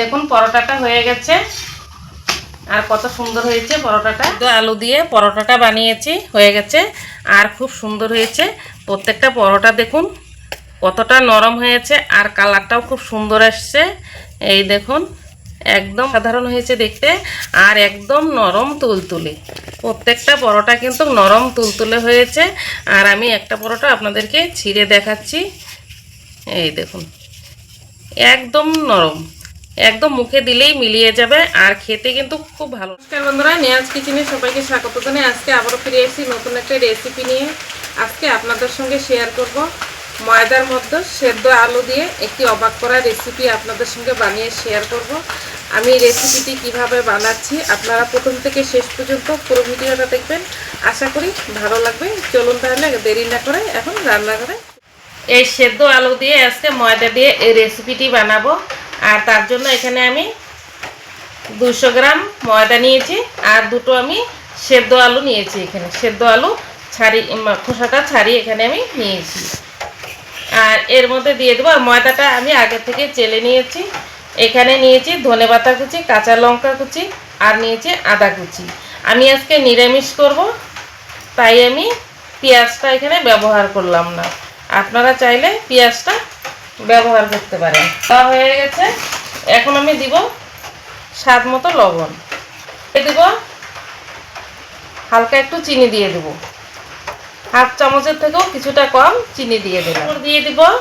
দেখুন, পরোটাটা হয়ে গেছে। আর কত সুন্দর হয়েছে পরোটাটা। আলু দিয়ে পরোটাটা বানিয়েছি, হয়ে গেছে। আর খুব সুন্দর হয়েছে। প্রত্যেকটা পরোটা দেখুন, কতটা নরম হয়েছে। আর কালারটাও খুব সুন্দর আসছে। এই দেখুন, একদম সাধারণ হয়েছে দেখতে। আর একদম নরম তুলতুলে। প্রত্যেকটা পরোটা কিন্তু নরম তুলতুলে হয়েছে। আর আমি একটা পরোটা আপনাদেরকে ছিঁড়ে দেখাচ্ছি। এই দেখুন, একদম নরম। একদম মুখে দিলেই মিলিয়ে যাবে আর খেতে কিন্তু খুব ভালো। নমস্কার বন্ধুরা নিয়াজ কিচেনে সবাইকে স্বাগত জানাই। আজকে আবারও ফিরে এসেছি নতুন একটা রেসিপি নিয়ে। আজকে আপনাদের সঙ্গে শেয়ার করব ময়দার মধ্যে সেদ্ধ আলু দিয়ে একটি অবাক করা রেসিপি আপনাদের সঙ্গে বানিয়ে শেয়ার করব। আমি রেসিপিটি কীভাবে বানাচ্ছি, আপনারা প্রথম থেকে শেষ পর্যন্ত পুরো ভিডিওটা দেখবেন। আশা করি ভালো লাগবে। চলুন তাহলে দেরি না করে এখন রান্না করে এই সেদ্ধ আলু দিয়ে আজকে ময়দা দিয়ে এই রেসিপিটি বানাবো। আর তার জন্য এখানে আমি দুশো গ্রাম ময়দা নিয়েছি, আর দুটো আমি সেদ্ধ আলু নিয়েছি এখানে। সেদ্ধ আলু ছাড়ি খোসাটা ছাড়িয়ে এখানে আমি নিয়েছি। আর এর মধ্যে দিয়ে দেবো, আর ময়দাটা আমি আগে থেকে চেলে নিয়েছি। এখানে নিয়েছি ধনে পাতা কুচি, কাঁচা লঙ্কা কুচি, আর নিয়েছি আদা কুচি। আমি আজকে নিরামিষ করব, তাই আমি পেঁয়াজটা এখানে ব্যবহার করলাম না। আপনারা চাইলে পেঁয়াজটা ব্যবহার করতে পারেন। তা হয়ে গেছে। এখন আমি দিব স্বাদ মতো লবণ। দিব হালকা একটু চিনি দিয়ে দেব। হাফ চামচের থেকেও কিছুটা কম চিনি দিয়ে দেব দিয়ে দিব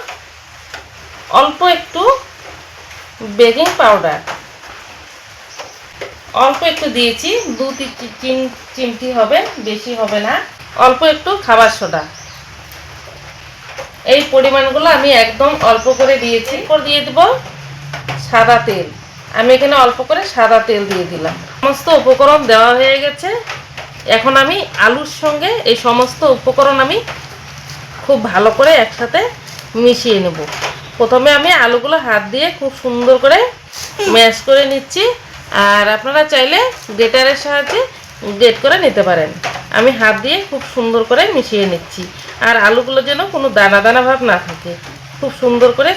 অল্প একটু বেকিং পাউডার। অল্প একটু দিয়েছি। দু তি- তিন চিমটি হবে, বেশি হবে না। অল্প একটু খাবার সোডা। এই পরিমাণগুলো আমি একদম অল্প করে দিয়েছি। এরপর দিয়ে দেব সাদা তেল। আমি এখানে অল্প করে সাদা তেল দিয়ে দিলাম। সমস্ত উপকরণ দেওয়া হয়ে গেছে। এখন আমি আলুর সঙ্গে এই সমস্ত উপকরণ আমি খুব ভালো করে একসাথে মিশিয়ে নেব। প্রথমে আমি আলুগুলো হাত দিয়ে খুব সুন্দর করে ম্যাশ করে নিচ্ছি। আর আপনারা চাইলে গ্রেটারের সাহায্যে গ্রেট করে নিতে পারেন। আমি হাত দিয়ে খুব সুন্দর করে মিশিয়ে নিচ্ছি। আর আলুগুলো যেন কোনো দানা দানা ভাব না থাকে। খুব সুন্দর করে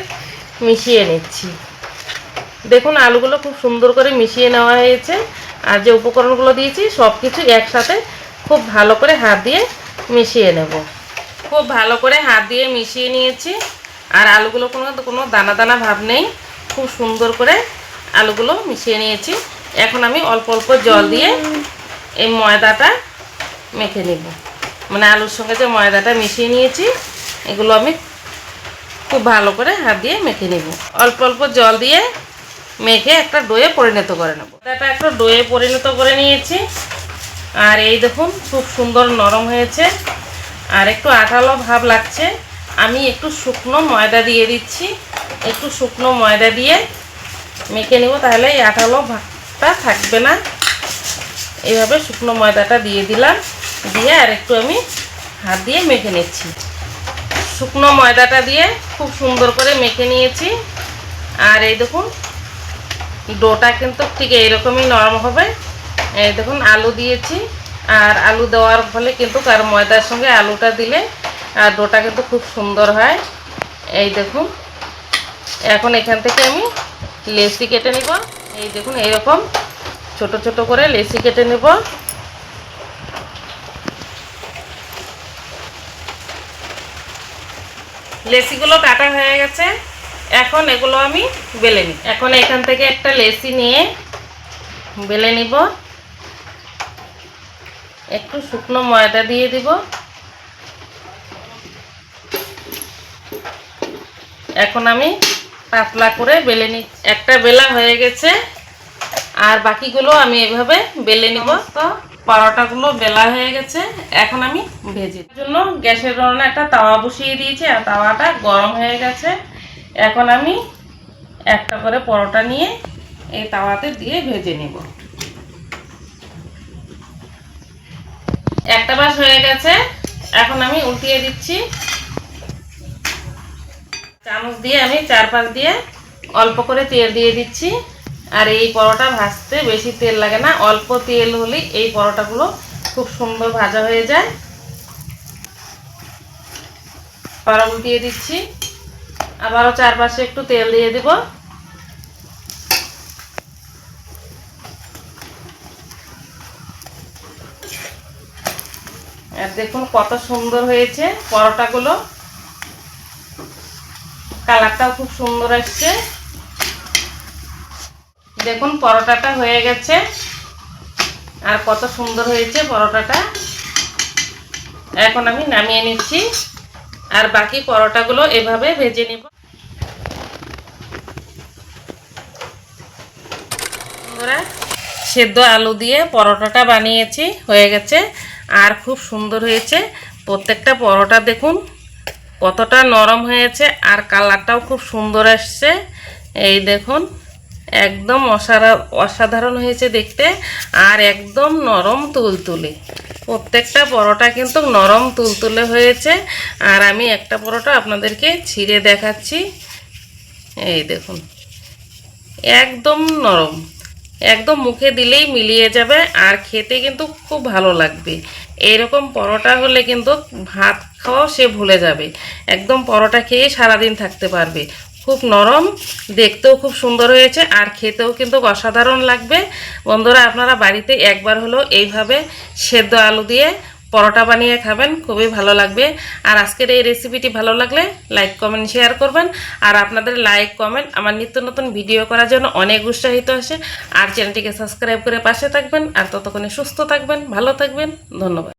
মিশিয়ে নিচ্ছি। দেখুন, আলুগুলো খুব সুন্দর করে মিশিয়ে নেওয়া হয়েছে। আর যে উপকরণগুলো দিয়েছি সব কিছু একসাথে খুব ভালো করে হাত দিয়ে মিশিয়ে নেব। খুব ভালো করে হাত দিয়ে মিশিয়ে নিয়েছি। আর আলুগুলো কোনো কোনো দানা দানা ভাব নেই। খুব সুন্দর করে আলুগুলো মিশিয়ে নিয়েছি। এখন আমি অল্প অল্প জল দিয়ে এই ময়দাটা মেখে নিব। মানে আলুর সঙ্গে যে ময়দাটা মিশিয়ে নিয়েছি, এগুলো আমি খুব ভালো করে হাত দিয়ে মেখে নিব। অল্প অল্প জল দিয়ে মেখে একটা ডোয়ে পরিণত করে নেব। ময়দাটা একটা ডোয়ে পরিণত করে নিয়েছি। আর এই দেখুন, খুব সুন্দর নরম হয়েছে। আর একটু আঠালো ভাব লাগছে। আমি একটু শুকনো ময়দা দিয়ে দিচ্ছি। একটু শুকনো ময়দা দিয়ে মেখে নেব, তাহলে এই আঠালো ভাবটা থাকবে না। এইভাবে শুকনো ময়দাটা দিয়ে দিলাম। দিয়ে আর একটু আমি হাত দিয়ে মেখে নিচ্ছি। শুকনো ময়দাটা দিয়ে খুব সুন্দর করে মেখে নিয়েছি। আর এই দেখুন, ডোটা কিন্তু ঠিক এইরকমই নরম হবে। এই দেখুন, আলু দিয়েছি। আর আলু দেওয়ার ফলে কিন্তু আর ময়দার সঙ্গে আলুটা দিলে আর ডোটা কিন্তু খুব সুন্দর হয়। এই দেখুন, এখন এখান থেকে আমি লেসি কেটে নিব। এই দেখুন, এইরকম ছোট ছোট করে লেসি কেটে নেব। লেসিগুলো কাটা হয়ে গেছে। এখন এগুলো আমি বেলে নিই এখন এখান থেকে একটা লেসি নিয়ে বেলে নিব। একটু শুকনো ময়দা দিয়ে দিব। এখন আমি পাতলা করে বেলে নি একটা বেলা হয়ে গেছে। আর বাকিগুলো আমি এভাবে বেলে নিব। তো পরোটাগুলো বেলা হয়ে গেছে, এখন আমি ভেজে জন্য গ্যাসের উনুনে একটা তাওয়া বসিয়ে দিয়েছি আর তাওয়াটা গরম হয়ে গেছে। এখন আমি একটা করে পরোটা নিয়ে এই তাওয়াতে দিয়ে ভেজে নিব। একটা বাস হয়ে গেছে। এখন আমি উল্টিয়ে দিচ্ছি। চামচ দিয়ে আমি চার পাঁচ দিয়ে অল্প করে তেল দিয়ে দিচ্ছি। আর এই পরোটা ভাজতে বেশি তেল লাগে না, অল্প তেল হলেই এই পরোটাগুলো খুব সুন্দর ভাজা হয়ে যায়। পরম দিয়ে দিচ্ছি। আবারও চারপাশে একটু তেল দিয়ে দেব। আর দেখুন কত সুন্দর হয়েছে পরোটাগুলো। কালারটাও খুব সুন্দর আসছে। দেখুন, পরোটাটা হয়ে গেছে। আর কত সুন্দর হয়েছে পরোটাটা। এখন আমি নামিয়ে নিচ্ছি। আর বাকি পরোটাগুলো এভাবে ভেজে নিব। বন্ধুরা, সেদ্ধ আলু দিয়ে পরোটাটা বানিয়েছি, হয়ে গেছে। আর খুব সুন্দর হয়েছে। প্রত্যেকটা পরোটা দেখুন, কতটা নরম হয়েছে। আর কালারটাও খুব সুন্দর আসছে। এই দেখুন একদম অসাধারণ হয়েছে দেখতে আর একদম নরম তুলতুলে। প্রত্যেকটা পরোটা কিন্তু নরম তুলতুলে হয়েছে। আর আমি একটা পরোটা আপনাদেরকে ছিঁড়ে দেখাচ্ছি। এই দেখুন, একদম নরম। একদম মুখে দিলেই মিলিয়ে যাবে আর খেতে কিন্তু খুব ভালো লাগবে। এইরকম পরোটা হলে কিন্তু ভাত খাওয়াও সে ভুলে যাবে। একদম পরোটা খেয়ে সারাদিন থাকতে পারবে। খুব নরম, দেখতেও খুব সুন্দর হয়েছে আর খেতেও কিন্তু অসাধারণ লাগবে। বন্ধুরা, আপনারা বাড়িতে একবার হলো এইভাবে সেদ্ধ আলু দিয়ে পরোটা বানিয়ে খাবেন, খুবই ভালো লাগবে। আর আজকের এই রেসিপিটি ভালো লাগলে লাইক কমেন্ট শেয়ার করবেন। আর আপনাদের লাইক কমেন্ট আমার নিত্য নতুন ভিডিও করার জন্য অনেক উৎসাহিত আসে আর চ্যানেলটিকে সাবস্ক্রাইব করে পাশে থাকবেন। আর ততক্ষণে সুস্থ থাকবেন, ভালো থাকবেন। ধন্যবাদ।